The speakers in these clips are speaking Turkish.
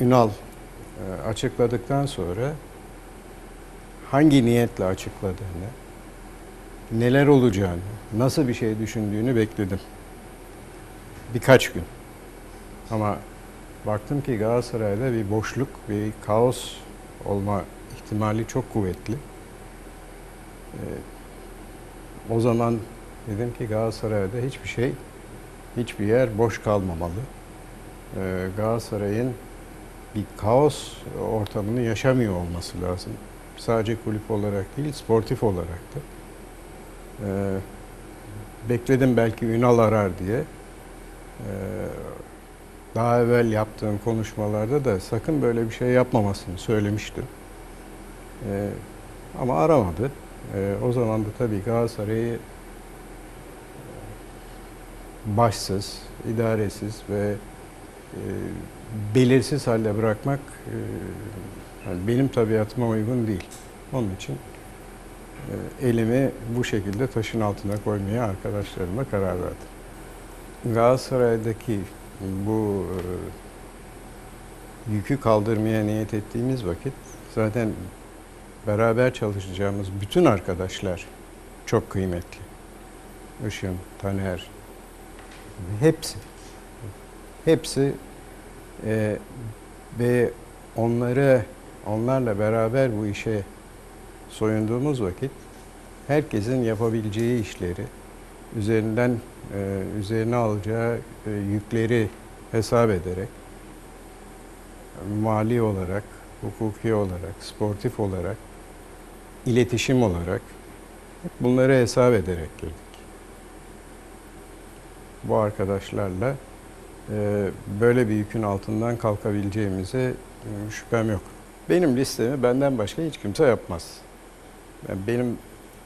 Ünal e, açıkladıktan sonra hangi niyetle açıkladığını, neler olacağını, nasıl bir şey düşündüğünü bekledim. Birkaç gün. Ama baktım ki Galatasaray'da bir boşluk, bir kaos olma ihtimali çok kuvvetli. Ee, o zaman dedim ki Galatasaray'da hiçbir şey, hiçbir yer boş kalmamalı. Ee, Galatasaray'ın bir kaos ortamını yaşamıyor olması lazım. Sadece kulüp olarak değil, sportif olarak da. Ee, bekledim belki Ünal arar diye. Ee, daha evvel yaptığım konuşmalarda da sakın böyle bir şey yapmamasını söylemiştim. Ee, ama aramadı. Ee, o zaman da tabii Galatasaray'ı başsız, idaresiz ve e, belirsiz halde bırakmak e, benim tabiatıma uygun değil. Onun için e, elimi bu şekilde taşın altına koymaya arkadaşlarıma karar verdim. Galatasaray'daki bu e, yükü kaldırmaya niyet ettiğimiz vakit zaten beraber çalışacağımız bütün arkadaşlar çok kıymetli. Işın, Taner, hepsi, hepsi e, ve onları onlarla beraber bu işe soyunduğumuz vakit herkesin yapabileceği işleri üzerinden e, üzerine alacağı e, yükleri hesap ederek mali olarak, hukuki olarak, sportif olarak, iletişim olarak bunları hesap ederek girdik. Bu arkadaşlarla böyle bir yükün altından kalkabileceğimize e, şüphem yok. Benim listemi benden başka hiç kimse yapmaz. Yani benim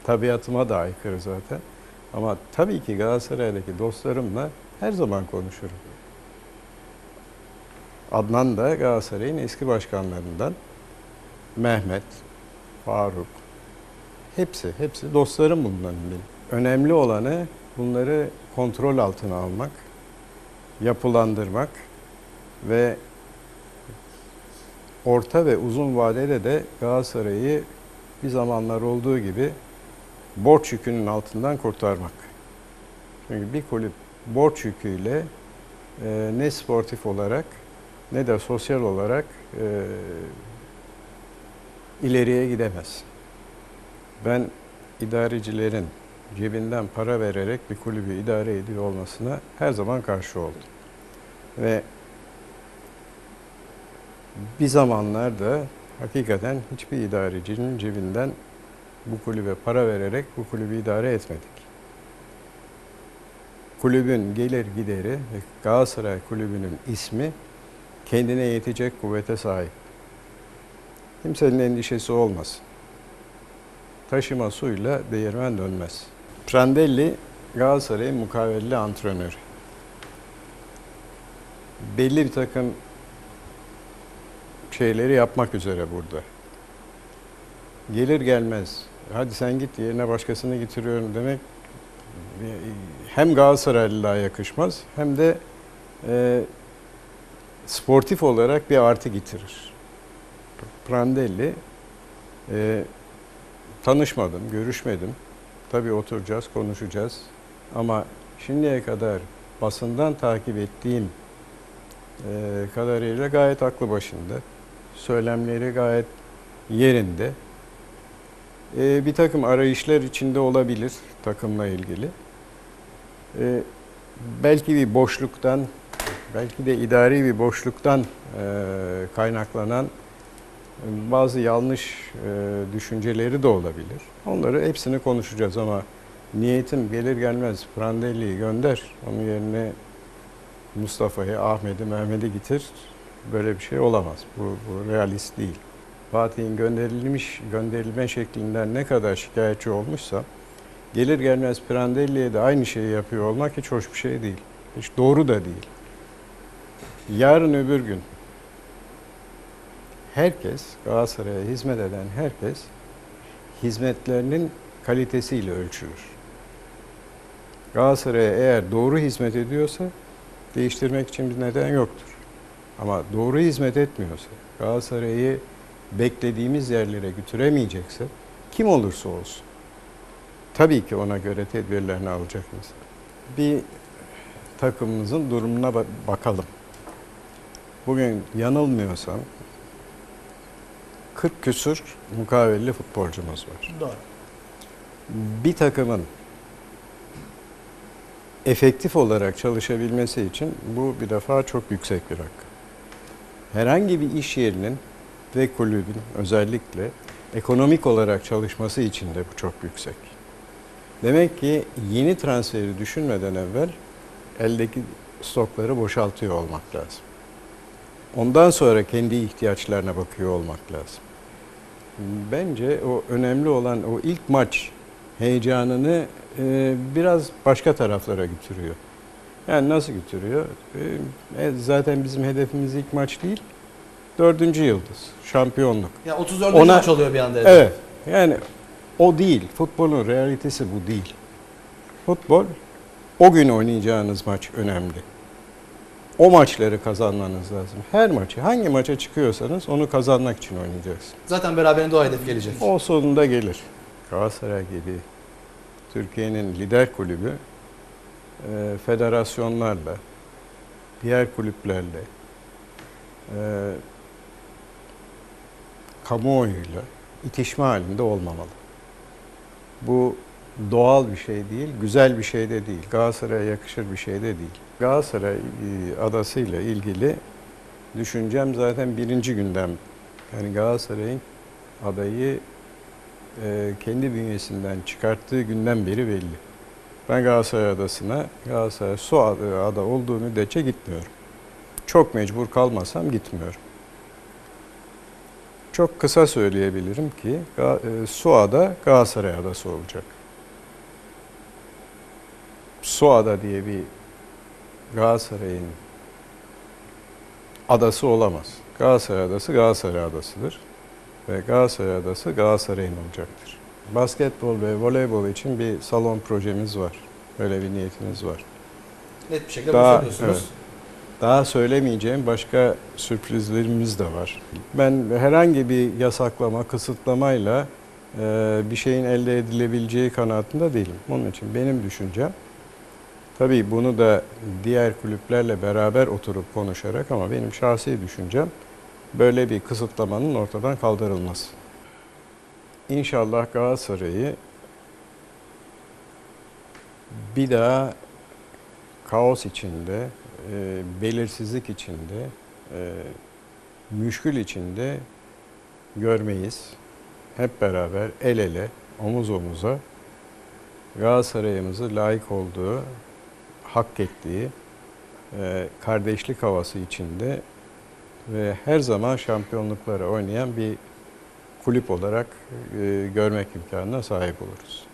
tabiatıma da aykırı zaten. Ama tabii ki Galatasaray'daki dostlarımla her zaman konuşurum. Adnan da Galatasaray'ın eski başkanlarından. Mehmet, Faruk, hepsi, hepsi dostlarım bunların benim. Önemli olanı bunları kontrol altına almak, yapılandırmak ve orta ve uzun vadede de Galatasaray'ı bir zamanlar olduğu gibi borç yükünün altından kurtarmak. Çünkü bir kulüp borç yüküyle e, ne sportif olarak ne de sosyal olarak e, ileriye gidemez. Ben idarecilerin cebinden para vererek bir kulübü idare ediyor olmasına her zaman karşı oldum. Ve bir zamanlarda hakikaten hiçbir idarecinin cebinden bu kulübe para vererek bu kulübü idare etmedik. Kulübün gelir gideri ve Galatasaray Kulübü'nün ismi kendine yetecek kuvvete sahip. Kimsenin endişesi olmasın. Taşıma suyla değirmen dönmez. Prandelli Galatasaray'ın mukavelli antrenörü. Belli bir takım şeyleri yapmak üzere burada. Gelir gelmez, hadi sen git yerine başkasını getiriyorum demek hem Galatasaraylı'ya yakışmaz hem de e, sportif olarak bir artı getirir. Prandelli e, tanışmadım, görüşmedim. Tabii oturacağız, konuşacağız. Ama şimdiye kadar basından takip ettiğim e, kadarıyla gayet aklı başında. Söylemleri gayet yerinde. E, bir takım arayışlar içinde olabilir takımla ilgili. E, belki bir boşluktan, belki de idari bir boşluktan kaynaklanan bazı yanlış e, düşünceleri de olabilir. Onları hepsini konuşacağız ama niyetim gelir gelmez Prandelli'yi gönder, onun yerine Mustafa'yı, Ahmet'i, Mehmet'i getir. Böyle bir şey olamaz. Bu, bu realist değil. Fatih'in gönderilmiş, gönderilme şeklinden ne kadar şikayetçi olmuşsa gelir gelmez Prandelli'ye de aynı şeyi yapıyor olmak hiç hoş bir şey değil. Hiç doğru da değil. Yarın öbür gün herkes, Galatasaray'a hizmet eden herkes hizmetlerinin kalitesiyle ölçülür. Galatasaray'a eğer doğru hizmet ediyorsa değiştirmek için bir neden yoktur. Ama doğru hizmet etmiyorsa, Galatasaray'ı beklediğimiz yerlere götüremeyecekse kim olursa olsun tabii ki ona göre tedbirlerini alacak mesela. Bir takımımızın durumuna ba- bakalım. Bugün yanılmıyorsam 40 küsur mukavelli futbolcumuz var. Doğru. Bir takımın efektif olarak çalışabilmesi için bu bir defa çok yüksek bir rakam. Herhangi bir iş yerinin ve kulübün özellikle ekonomik olarak çalışması için de bu çok yüksek. Demek ki yeni transferi düşünmeden evvel eldeki stokları boşaltıyor olmak lazım. Ondan sonra kendi ihtiyaçlarına bakıyor olmak lazım. Bence o önemli olan o ilk maç heyecanını e, biraz başka taraflara götürüyor. Yani nasıl götürüyor? E, e, zaten bizim hedefimiz ilk maç değil, dördüncü yıldız, şampiyonluk. Ya 34. Ona- maç oluyor bir anda. Evet, yani o değil, futbolun realitesi bu değil. Futbol, o gün oynayacağınız maç önemli. O maçları kazanmanız lazım. Her maçı, hangi maça çıkıyorsanız onu kazanmak için oynayacaksınız. Zaten beraberinde o hedef gelecek. O sonunda gelir. Galatasaray gibi Türkiye'nin lider kulübü e, federasyonlarla, diğer kulüplerle, e, kamuoyuyla itişme halinde olmamalı. Bu doğal bir şey değil, güzel bir şey de değil. Galatasaray'a yakışır bir şey de değil. Galatasaray e, adasıyla ilgili düşüncem zaten birinci günden. Yani Galatasaray'ın adayı e, kendi bünyesinden çıkarttığı günden beri belli. Ben Galatasaray Adası'na Galatasaray su adı- ada olduğu müddetçe gitmiyorum. Çok mecbur kalmasam gitmiyorum. Çok kısa söyleyebilirim ki e, Suada Galatasaray Adası olacak. Suada diye bir Galatasaray'ın adası olamaz. Galatasaray Adası Galatasaray Adası'dır ve Galatasaray Adası Galatasaray'ın olacaktır. Basketbol ve voleybol için bir salon projemiz var. Böyle bir niyetimiz var. Net bir şekilde Daha- söylüyorsunuz. Daha söylemeyeceğim başka sürprizlerimiz de var. Ben herhangi bir yasaklama, kısıtlamayla bir şeyin elde edilebileceği kanaatinde değilim. Onun için benim düşüncem, tabii bunu da diğer kulüplerle beraber oturup konuşarak ama benim şahsi düşüncem böyle bir kısıtlamanın ortadan kaldırılması. İnşallah Galatasaray'ı bir daha kaos içinde, e, belirsizlik içinde, e, müşkül içinde görmeyiz. Hep beraber el ele, omuz omuza Galatasaray'ımızı layık olduğu, hak ettiği e, kardeşlik havası içinde ve her zaman şampiyonluklara oynayan bir kulüp olarak e, görmek imkanına sahip oluruz.